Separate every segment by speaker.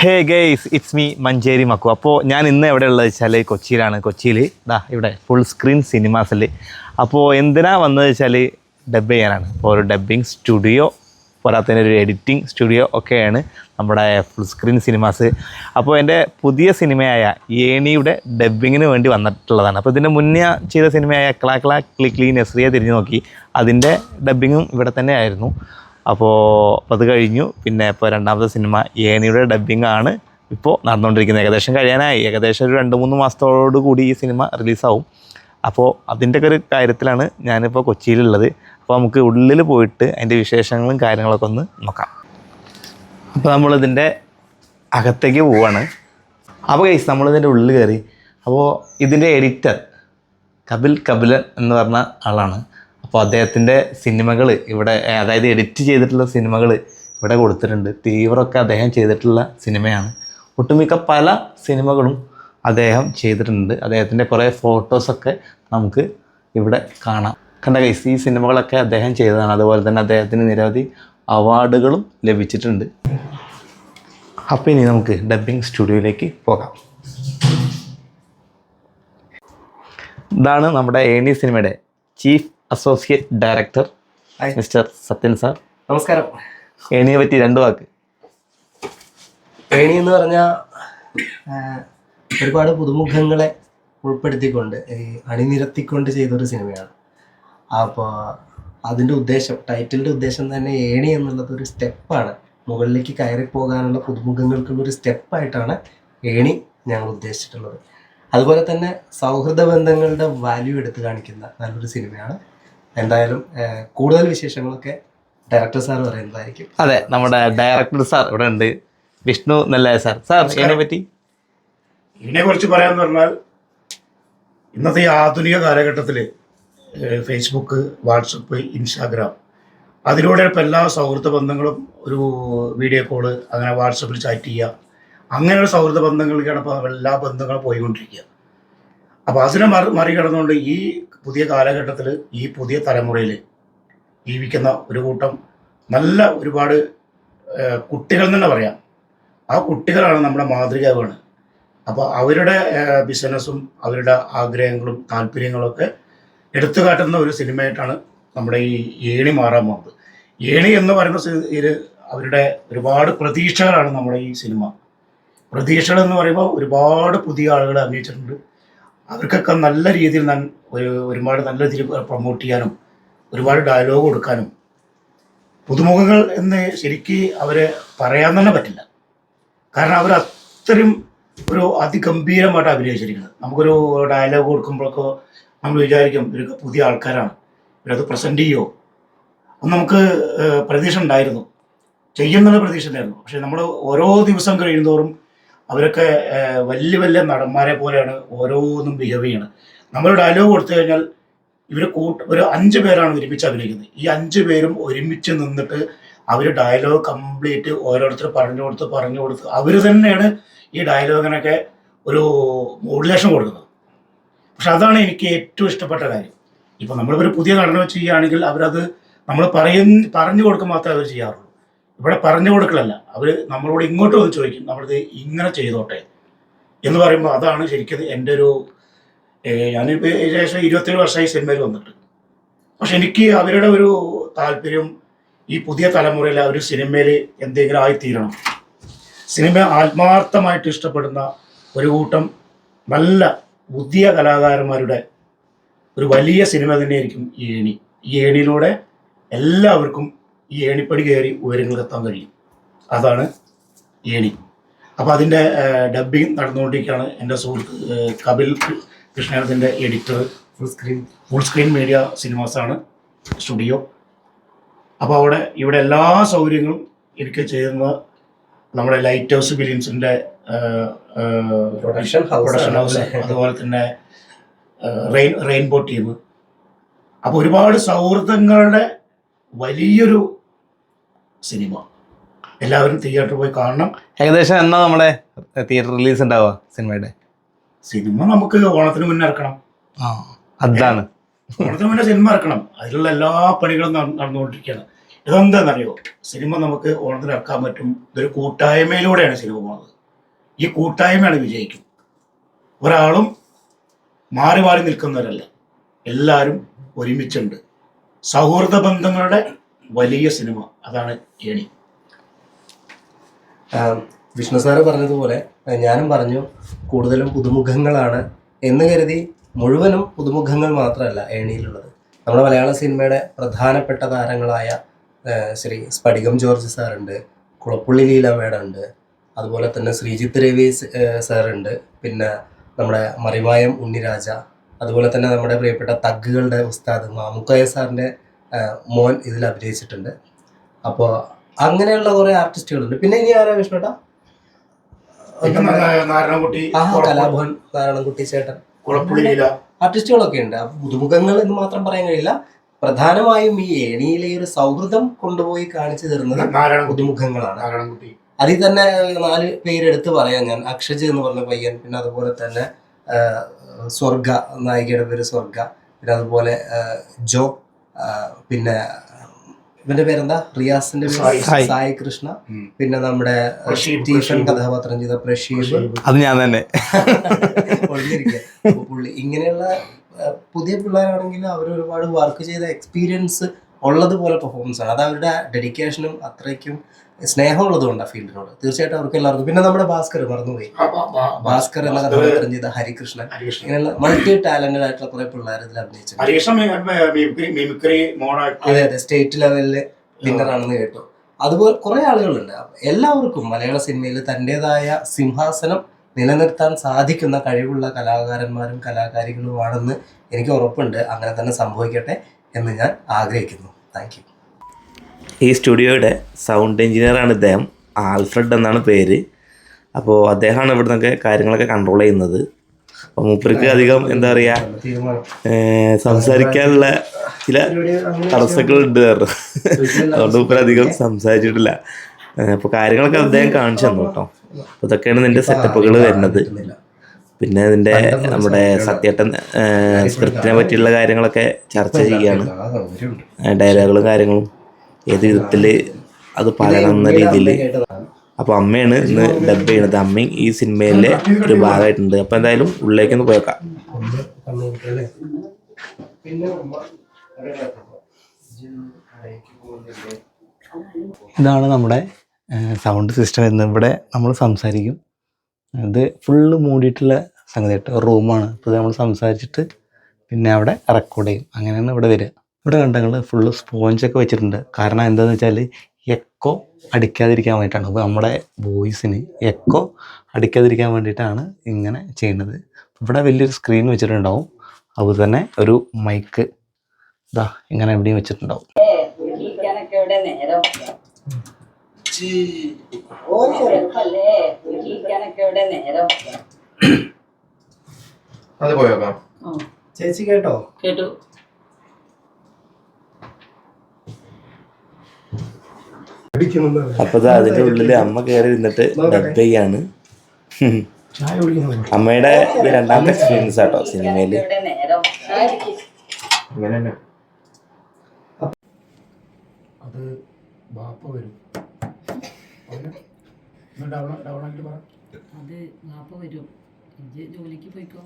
Speaker 1: Hey guys it's me Manjeri Makku. അപ്പോൾ ഞാൻ ഇന്ന് എവിടെ ഉള്ളത് വെച്ചാൽ കൊച്ചിയിലാണ്. കൊച്ചിയിൽ ഇതാ ഇവിടെ ഫുൾ സ്ക്രീൻ സിനിമാസിൽ അപ്പോൾ എന്തിനാ വന്നത് വെച്ചാൽ ഡബ് ചെയ്യാനാണ്. അപ്പോൾ ഒരു ഡബ്ബിങ് സ്റ്റുഡിയോ പോരാത്തതിന് ഒരു എഡിറ്റിംഗ് സ്റ്റുഡിയോ ഒക്കെയാണ് നമ്മുടെ ഫുൾ സ്ക്രീൻ സിനിമാസ് അപ്പോൾ എന്റെ പുതിയ സിനിമയായ ഏണിയുടെ ഡബ്ബിങ്ങിന് വേണ്ടി വന്നിട്ടുള്ളതാണ്. അപ്പോൾ ഇതിന്റെ മുന്നേ ചെയ്ത സിനിമയായ ക്ലാ ക്ലാ ക്ലിക്ലി നെസ്രിയെ തിരിഞ്ഞു നോക്കി. അതിന്റെ ഡബ്ബിങ്ങും ഇവിടെ തന്നെ ആയിരുന്നു. അപ്പോൾ അത് കഴിഞ്ഞു. പിന്നെ ഇപ്പോൾ രണ്ടാമത്തെ സിനിമ ഏനിയുടെ ഡബ്ബിംഗ് ആണ് ഇപ്പോൾ നടന്നുകൊണ്ടിരിക്കുന്നത് ഏകദേശം കഴിയാനായി. ഏകദേശം ഒരു രണ്ട് മൂന്ന് മാസത്തോടു കൂടി ഈ സിനിമ റിലീസാവും അപ്പോൾ അതിന്റെ ഒക്കെ ഒരു കാര്യത്തിലാണ് ഞാനിപ്പോൾ കൊച്ചിയിലുള്ളത്. അപ്പോൾ നമുക്ക് ഉള്ളിൽ പോയിട്ട് അതിന്റെ വിശേഷങ്ങളും കാര്യങ്ങളൊക്കെ ഒന്ന് നോക്കാം. അപ്പോൾ നമ്മളിതിന്റെ അകത്തേക്ക് പോവാണ്. അപ്പോൾ കേസ് നമ്മളിതിന്റെ ഉള്ളിൽ കയറി. അപ്പോൾ ഇതിന്റെ എഡിറ്റർ കപിൽ കപിലൻ എന്ന് പറഞ്ഞ ആളാണ്. അപ്പോൾ അദ്ദേഹത്തിന്റെ സിനിമകൾ ഇവിടെ അതായത് എഡിറ്റ് ചെയ്തിട്ടുള്ള സിനിമകൾ ഇവിടെ കൊടുത്തിട്ടുണ്ട്. തീവ്രമൊക്കെ അദ്ദേഹം ചെയ്തിട്ടുള്ള സിനിമയാണ്. ഒട്ടുമിക്ക പല സിനിമകളും അദ്ദേഹം ചെയ്തിട്ടുണ്ട്. അദ്ദേഹത്തിന്റെ കുറേ ഫോട്ടോസൊക്കെ നമുക്ക് ഇവിടെ കാണാം. കണ്ട കൈസ് ഈ സിനിമകളൊക്കെ അദ്ദേഹം ചെയ്തതാണ്. അതുപോലെ തന്നെ അദ്ദേഹത്തിന് നിരവധി അവാർഡുകളും ലഭിച്ചിട്ടുണ്ട്. അപ്പോൾ ഇനി നമുക്ക് ഡബ്ബിംഗ് സ്റ്റുഡിയോയിലേക്ക് പോകാം. ഇതാണ് നമ്മുടെ ഏണി സിനിമയുടെ chief associate director mister Sathyan sir.
Speaker 2: നമസ്കാരം.
Speaker 1: ഏണിയെ പറ്റി രണ്ട് വാക്ക്.
Speaker 2: ഏണി എന്ന് പറഞ്ഞാൽ ഒരുപാട് പുതുമുഖങ്ങളെ ഉൾപ്പെടുത്തിക്കൊണ്ട് ഈ അണിനിരത്തിക്കൊണ്ട് ചെയ്തൊരു സിനിമയാണ്. അപ്പോൾ അതിന്റെ ഉദ്ദേശം ടൈറ്റിലിന്റെ ഉദ്ദേശം തന്നെ ഏണി എന്നുള്ളത് ഒരു സ്റ്റെപ്പാണ്. മുകളിലേക്ക് കയറി പോകാനുള്ള പുതുമുഖങ്ങൾക്കുള്ള ഒരു സ്റ്റെപ്പായിട്ടാണ് ഏണി ഞങ്ങൾ ഉദ്ദേശിച്ചിട്ടുള്ളത്. അതുപോലെ തന്നെ സൗഹൃദ ബന്ധങ്ങളുടെ വാല്യൂ എടുത്തു കാണിക്കുന്ന നല്ലൊരു സിനിമയാണ് എന്തായാലും കൂടുതൽ വിശേഷങ്ങളൊക്കെ ഡയറക്ടർ സാർ പറയുന്നതായിരിക്കും.
Speaker 1: അതെ നമ്മുടെ ഡയറക്ടർ സാർ ഇവിടെ ഉണ്ട്. വിഷ്ണു നല്ല സാർ സാർ ഇതിനെ പറ്റി?
Speaker 3: ഇതിനെ കുറിച്ച് പറയാന്ന് പറഞ്ഞാൽ ഇന്നത്തെ ഈ ആധുനിക കാലഘട്ടത്തിൽ ഫേസ്ബുക്ക് വാട്സപ്പ് ഇൻസ്റ്റാഗ്രാം അതിലൂടെ ഇപ്പം എല്ലാ സൗഹൃദ ബന്ധങ്ങളും ഒരു വീഡിയോ കോൾ അങ്ങനെ വാട്സപ്പിൽ ചാറ്റ് ചെയ്യുക അങ്ങനെയുള്ള സൗഹൃദ ബന്ധങ്ങളിലേക്കാണ് ഇപ്പോൾ എല്ലാ ബന്ധങ്ങളും പോയിക്കൊണ്ടിരിക്കുക. അപ്പോൾ അതിനെ മറി മറികടന്നുകൊണ്ട് ഈ പുതിയ കാലഘട്ടത്തിൽ ഈ പുതിയ തലമുറയിൽ ജീവിക്കുന്ന ഒരു കൂട്ടം നല്ല ഒരുപാട് കുട്ടികൾ തന്നെ പറയാം. ആ കുട്ടികളാണ് നമ്മുടെ മാതൃകയാണ്. അപ്പോൾ അവരുടെ ബിസിനസ്സും അവരുടെ ആഗ്രഹങ്ങളും താല്പര്യങ്ങളൊക്കെ എടുത്തു കാട്ടുന്ന ഒരു സിനിമയായിട്ടാണ് നമ്മുടെ ഈ ഏണി മാറാൻ പോകുന്നത്. ഏണി എന്ന് പറയുന്ന ഇത് അവരുടെ ഒരുപാട് പ്രതീക്ഷകളാണ് നമ്മുടെ ഈ സിനിമ. പ്രതീക്ഷകൾ എന്ന് പറയുമ്പോൾ ഒരുപാട് പുതിയ ആളുകൾ അഭിനയിച്ചിട്ടുണ്ട്. അവർക്കൊക്കെ നല്ല രീതിയിൽ ഒരു ഒരുപാട് നല്ല രീതിയിൽ പ്രൊമോട്ട് ചെയ്യാനും ഒരുപാട് ഡയലോഗ് കൊടുക്കാനും പുതുമുഖങ്ങൾ എന്ന് ശരിക്ക് അവരെ പറയാൻ തന്നെ പറ്റില്ല. കാരണം അവർ അത്രയും ഒരു അതിഗംഭീരമായിട്ട് അഭിനയിച്ചിരിക്കുന്നത്. നമുക്കൊരു ഡയലോഗ് കൊടുക്കുമ്പോഴൊക്കെ നമ്മൾ വിചാരിക്കും ഇവരൊക്കെ പുതിയ ആൾക്കാരാണ്. ഇവരത് പ്രസന്റ് ചെയ്യുമോ അപ്പം നമുക്ക് പ്രതീക്ഷ ഉണ്ടായിരുന്നു. ചെയ്യുന്നുള്ള പ്രതീക്ഷ ഉണ്ടായിരുന്നു. പക്ഷെ നമ്മൾ ഓരോ ദിവസം കഴിയുന്തോറും അവരൊക്കെ വലിയ വലിയ നടന്മാരെ പോലെയാണ് ഓരോന്നും ബിഹേവ് ചെയ്യണത്. നമ്മൾ ഡയലോഗ് കൊടുത്തു കഴിഞ്ഞാൽ ഇവർ കൂട്ട് ഒരു അഞ്ച് പേരാണ് ഒരുമിച്ച് അഭിനയിക്കുന്നത്. ഈ അഞ്ച് പേരും ഒരുമിച്ച് നിന്നിട്ട് അവർ ഡയലോഗ് കംപ്ലീറ്റ് ഓരോരുത്തർ പറഞ്ഞു കൊടുത്ത് പറഞ്ഞു കൊടുത്ത് അവർ തന്നെയാണ് ഈ ഡയലോഗിനൊക്കെ ഒരു മോഡുലേഷൻ കൊടുക്കുന്നത്. പക്ഷെ അതാണ് എനിക്ക് ഏറ്റവും ഇഷ്ടപ്പെട്ട കാര്യം. ഇപ്പം നമ്മളിപ്പോൾ ഒരു പുതിയ നടനെ ചെയ്യുകയാണെങ്കിൽ അവരത് നമ്മൾ പറയുന്ന പറഞ്ഞു കൊടുക്കുക മാത്രമേ അവർ ചെയ്യാറുള്ളൂ. ഇവിടെ പറഞ്ഞു കൊടുക്കലല്ല. അവർ നമ്മളോട് ഇങ്ങോട്ട് വന്ന് ചോദിക്കും നമ്മളിത് ഇങ്ങനെ ചെയ്തോട്ടെ? എന്ന് പറയുമ്പോൾ അതാണ് ശരിക്കും എന്റെ ഒരു ഞാനിപ്പോൾ ഏകദേശം ഇരുപത്തേഴ് വർഷമായി സിനിമയിൽ വന്നിട്ട്. പക്ഷെ എനിക്ക് അവരുടെ ഒരു താല്പര്യം ഈ പുതിയ തലമുറയിൽ അവർ സിനിമയിൽ എന്തെങ്കിലും ആയിത്തീരണം. സിനിമ ആത്മാർത്ഥമായിട്ട് ഇഷ്ടപ്പെടുന്ന ഒരു കൂട്ടം നല്ല പുതിയ കലാകാരന്മാരുടെ ഒരു വലിയ സിനിമ തന്നെയായിരിക്കും ഈ ഏണി. ഈ ഏണിയിലൂടെ എല്ലാവർക്കും ഈ ഏണിപ്പടി കയറി ഉയരങ്ങളിലെത്താൻ കഴിയും. അതാണ് ഏണി. അപ്പോൾ അതിന്റെ ഡബ്ബിങ് നടന്നുകൊണ്ടിരിക്കുകയാണ് എന്റെ സുഹൃത്ത് Kapil കൃഷ്ണനത്തിന്റെ editor
Speaker 2: full screen
Speaker 3: full screen media സിനിമാസാണ് studio അപ്പോൾ അവിടെ ഇവിടെ എല്ലാ സൗകര്യങ്ങളും എനിക്ക് ചെയ്യുന്ന നമ്മുടെ ലൈറ്റ് ഹൗസ്
Speaker 2: ഫിലിംസിന്റെ
Speaker 3: പ്രൊഡക്ഷൻ
Speaker 2: പ്രൊഡക്ഷൻ
Speaker 3: ഹൗസ് അതുപോലെ തന്നെ റെയിൻ റെയിൻബോ ടീം അപ്പോൾ ഒരുപാട് സൗഹൃദങ്ങളുടെ വലിയൊരു സിനിമ. എല്ലാവരും തിയേറ്ററിൽ പോയി കാണണം.
Speaker 1: ഏകദേശം എന്നാ നമ്മുടെ തിയേറ്റർ റിലീസ് ഉണ്ടാവുക സിനിമയുടെ?
Speaker 3: സിനിമ നമുക്ക് ഓണത്തിന് മുന്നേ ഇറക്കണം.
Speaker 1: ആ അതാണ്.
Speaker 3: ഓണത്തിന് മുന്നേ സിനിമ ഇറക്കണം. അതിലുള്ള എല്ലാ പണികളും നട- നടന്നുകൊണ്ടിരിക്കുകയാണ്. ഇതെന്താണെന്നറിയോ? സിനിമ നമുക്ക് ഓണത്തിന് ഇറക്കാൻ പറ്റും. ഇതൊരു കൂട്ടായ്മയിലൂടെയാണ് സിനിമ പോകുന്നത്. ഈ കൂട്ടായ്മയാണ് വിജയിക്കും. ഒരാളും മാറി മാറി നിൽക്കുന്നവരല്ല. എല്ലാവരും ഒരുമിച്ചുണ്ട്. സൗഹൃദ ബന്ധങ്ങളുടെ വലിയ സിനിമ. അതാണ് ഏണി
Speaker 2: വിഷ്ണു സാറ് പറഞ്ഞതുപോലെ ഞാനും പറഞ്ഞു കൂടുതലും പുതുമുഖങ്ങളാണ് എന്ന് കരുതി മുഴുവനും പുതുമുഖങ്ങൾ മാത്രമല്ല ഏണിയിലുള്ളത് നമ്മുടെ മലയാള സിനിമയുടെ പ്രധാനപ്പെട്ട താരങ്ങളായ ശ്രീ സ്പടികം ജോർജ് സാറുണ്ട് കുളപ്പുള്ളി ലീല മേഡം ഉണ്ട് അതുപോലെ തന്നെ ശ്രീജിത്ത് രവി സാറുണ്ട് പിന്നെ നമ്മുടെ മറിമായം ഉണ്ണിരാജ അതുപോലെ തന്നെ നമ്മുടെ പ്രിയപ്പെട്ട തഗ്ഗുകളുടെ ഉസ്താദ് മാമുക്കോയ സാറിന്റെ മോൻ ഇതിൽ അഭിനയിച്ചിട്ടുണ്ട്. അപ്പോൾ അങ്ങനെയുള്ള കുറേ ആർട്ടിസ്റ്റുകളുണ്ട്. പിന്നെ ഇനി ആരാ വിഷ്ണുട്ടാ?
Speaker 3: നാരായണൻകുട്ടി
Speaker 2: ആ കലാഭവൻ നാരായണൻകുട്ടി ചേട്ടൻ. ആർട്ടിസ്റ്റുകളൊക്കെ ഉണ്ട്. പുതുമുഖങ്ങൾ എന്ന് മാത്രം പറയാൻ കഴിയില്ല. പ്രധാനമായും ഈ ഏണിയിലെ ഒരു സൗഹൃദം കൊണ്ടുപോയി കാണിച്ചു തരുന്നത് പുതുമുഖങ്ങളാണ്. അതിൽ തന്നെ നാല് പേരെടുത്ത് പറയാം ഞാൻ. അക്ഷജ് എന്ന് പറഞ്ഞ പയ്യൻ പിന്നെ അതുപോലെ തന്നെ സ്വർഗ നായികയുടെ പേര് സ്വർഗ പിന്നെ അതുപോലെ ജോ പിന്നെ ഇവന്റെ പേരെന്താ? റിയാസിന്റെ പേര്?
Speaker 1: സായി.
Speaker 2: കൃഷ്ണ. പിന്നെ നമ്മുടെ സ്റ്റീഫൻ കഥാപാത്രം ചെയ്ത പ്രഷീബ്.
Speaker 1: അത് ഞാൻ തന്നെ.
Speaker 2: ഒളിഞ്ഞിരിക്കുക പുള്ളി ഇങ്ങനെയുള്ള പുതിയ പിള്ളേരാണെങ്കിൽ അവർ ഒരുപാട് വർക്ക് ചെയ്ത എക്സ്പീരിയൻസ് ഉള്ളതുപോലെ പെർഫോമൻസ് ആണ്. അത് അവരുടെ ഡെഡിക്കേഷനും അത്രയ്ക്കും സ്നേഹമുള്ളതുകൊണ്ട് ആ ഫീൽഡിനോട്. തീർച്ചയായിട്ടും അവർക്ക് എല്ലാവർക്കും. പിന്നെ നമ്മുടെ ഭാസ്കർ മറന്നുപോയി. ഭാസ്കർ എന്ന കഥാപാത്രം ചെയ്ത ഹരികൃഷ്ണൻ. ഇങ്ങനെയുള്ള മൾട്ടി ടാലന്റഡ് ആയിട്ടുള്ള കുറെ പിള്ളേർ ഇതിൽ
Speaker 3: അഭിനയിച്ചു
Speaker 2: അതെ അതെ. സ്റ്റേറ്റ് ലെവലിൽ വിന്നർ ആണെന്ന് കേട്ടു. അതുപോലെ കുറെ ആളുകളുണ്ട്. എല്ലാവർക്കും മലയാള സിനിമയിൽ തന്റെതായ സിംഹാസനം നിലനിർത്താൻ സാധിക്കുന്ന കഴിവുള്ള കലാകാരന്മാരും കലാകാരികളുമാണെന്ന് എനിക്ക് ഉറപ്പുണ്ട്. അങ്ങനെ തന്നെ സംഭവിക്കട്ടെ. എന്ന് ഞാൻ ആഗ്രഹിക്കുന്നു. താങ്ക്
Speaker 1: ഈ സ്റ്റുഡിയോയുടെ സൗണ്ട് എഞ്ചിനീയറാണ് ഇദ്ദേഹം. ആൽഫ്രഡ് എന്നാണ് പേര്. അപ്പോൾ അദ്ദേഹമാണ് ഇവിടെ നിന്നൊക്കെ കാര്യങ്ങളൊക്കെ കൺട്രോൾ ചെയ്യുന്നത്. അപ്പോൾ മൂപ്പർക്ക് അധികം എന്താ പറയുക സംസാരിക്കാനുള്ള ചില തടസ്സങ്ങളുണ്ട് അതുകൊണ്ട് മൂപ്പർ അധികം സംസാരിച്ചിട്ടില്ല. അപ്പോൾ കാര്യങ്ങളൊക്കെ അദ്ദേഹം കാണിച്ചു തന്നു കേട്ടോ. അപ്പോൾ ഇതൊക്കെയാണ് നിന്റെ സെറ്റപ്പുകൾ വരുന്നത്. പിന്നെ ഇതിന്റെ നമ്മുടെ സത്യേട്ടൻ സ്ക്രിപ്റ്റിനെ പറ്റിയുള്ള കാര്യങ്ങളൊക്കെ ചർച്ച ചെയ്യുകയാണ്. ഡയലോഗുകളും കാര്യങ്ങളും ഏത് വിധത്തിൽ അത് പറയണം എന്ന രീതിയിൽ അപ്പോൾ അമ്മയാണ് ഇന്ന് ഡബ് ചെയ്യണത്. അമ്മയും ഈ സിനിമയിലെ ഒരു ഭാഗമായിട്ടുണ്ട്. അപ്പോൾ എന്തായാലും ഉള്ളിലേക്കൊന്ന് പോയേക്കാം ഇതാണ് നമ്മുടെ സൗണ്ട് സിസ്റ്റം എന്ന് ഇവിടെ നമ്മൾ സംസാരിക്കും. ഇത് ഫുള്ള് മൂടിയിട്ടുള്ള സംഗതി കേട്ടോ. റൂമാണ് ഇപ്പോൾ നമ്മൾ സംസാരിച്ചിട്ട് പിന്നെ അവിടെ റെക്കോർഡ് ചെയ്യും. അങ്ങനെയാണ് ഇവിടെ വരിക. ഇവിടെ കണ്ടങ്ങൾ ഫുള്ള് സ്പോഞ്ചൊക്കെ വെച്ചിട്ടുണ്ട്. കാരണം എന്താണെന്ന് വെച്ചാൽ എക്കോ അടിക്കാതിരിക്കാൻ വേണ്ടിയിട്ടാണ്. അപ്പോൾ നമ്മുടെ വോയിസിന് എക്കോ അടിക്കാതിരിക്കാൻ വേണ്ടിയിട്ടാണ് ഇങ്ങനെ ചെയ്യുന്നത്. ഇവിടെ വലിയൊരു സ്ക്രീൻ വെച്ചിട്ടുണ്ടാവും. അതുപോലെ തന്നെ ഒരു മൈക്ക് ഇതാ ഇങ്ങനെ എവിടെയും വെച്ചിട്ടുണ്ടാവും.
Speaker 4: ചെറുപ്പല്ലേ ഇവിടെ നേരം.
Speaker 5: അത് പോയോക്കാം
Speaker 4: ഉം.
Speaker 2: ചേച്ചി കേട്ടോ?
Speaker 4: കേട്ടു.
Speaker 1: അപ്പൊ അതിന്റെ അതിന്റെ ഉള്ളിൽ അമ്മ കയറി ഇരുന്നിട്ട് ചായ ചെയ്യാണ് അമ്മയുടെ ഇത് രണ്ടാമത്തെ എക്സ്പീരിയൻസ് ആട്ടോ സിനിമയിൽ.
Speaker 4: ഇവിടെ നേരം. ആയിരിക്കും.
Speaker 5: ഇങ്ങനെ തന്നെ
Speaker 3: അത് ബാപ്പ വരും.
Speaker 4: അത് വാപ്പ വരും. ജോലിക്ക് പോയിക്കോ?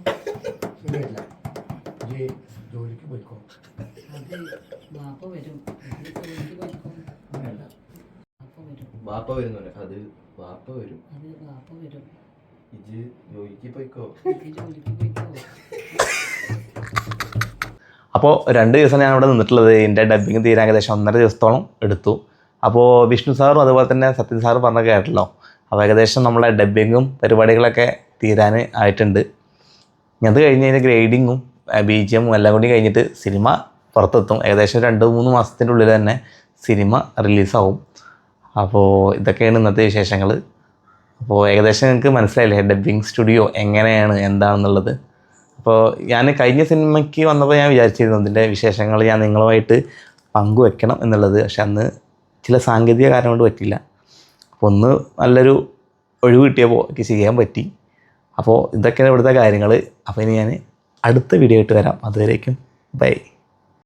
Speaker 3: ഇല്ല. ഈ ജോലിക്ക് പോയിക്കോ.
Speaker 4: അത് വാപ്പ വരും. ജോലിക്ക് പോയിക്കോ? വാപ്പ
Speaker 5: വരുന്നുണ്ട്. അത് വാപ്പ വരും.
Speaker 4: അത് വാപ്പ വരും.
Speaker 5: ഇജ് ജോലിക്ക് പോയിക്കോ?
Speaker 4: ജോലിക്ക് പോയിക്കോ?
Speaker 1: അപ്പോൾ രണ്ട് ദിവസം ഞാൻ അവിടെ നിന്നിട്ടുള്ളത് എന്റെ ഡബ്ബിങ് തീരാൻ ഏകദേശം ഒന്നര ദിവസത്തോളം എടുത്തു. അപ്പോൾ വിഷ്ണു സാറും അതുപോലെ തന്നെ സത്യൻ സാറും പറഞ്ഞ കേട്ടല്ലോ. അപ്പോൾ ഏകദേശം നമ്മളെ ഡബ്ബിങ്ങും പരിപാടികളൊക്കെ തീരാൻ ആയിട്ടുണ്ട്. അത് കഴിഞ്ഞ് കഴിഞ്ഞാൽ ഗ്രേഡിങ്ങും ബി ജി എമ്മും എല്ലാം കൂടി കഴിഞ്ഞിട്ട് സിനിമ പുറത്തെത്തും. ഏകദേശം രണ്ട് മൂന്ന് മാസത്തിന്റെ ഉള്ളിൽ തന്നെ സിനിമ റിലീസാവും അപ്പോൾ ഇതൊക്കെയാണ് ഇന്നത്തെ വിശേഷങ്ങൾ. അപ്പോൾ ഏകദേശം നിങ്ങൾക്ക് മനസ്സിലായില്ലേ ഡബ്ബിങ് സ്റ്റുഡിയോ എങ്ങനെയാണ് എന്താണെന്നുള്ളത്. അപ്പോൾ ഞാൻ കഴിഞ്ഞ സിനിമയ്ക്ക് വന്നപ്പോൾ ഞാൻ വിചാരിച്ചിരുന്നു ഇതിന്റെ വിശേഷങ്ങൾ ഞാൻ നിങ്ങളുമായിട്ട് പങ്കുവെക്കണം എന്നുള്ളത്. പക്ഷെ അന്ന് ചില സാങ്കേതിക കാരണം കൊണ്ട് പറ്റില്ല ഒന്ന് നല്ലൊരു ഒഴിവ് കിട്ടിയപ്പോൾ എനിക്ക് ചെയ്യാൻ പറ്റി. അപ്പോൾ ഇതൊക്കെയാണ് ഇവിടുത്തെ കാര്യങ്ങൾ അപ്പോൾ ഇനി ഞാൻ അടുത്ത വീഡിയോ ആയിട്ട് വരാം. അതുവരേക്കും ബൈ.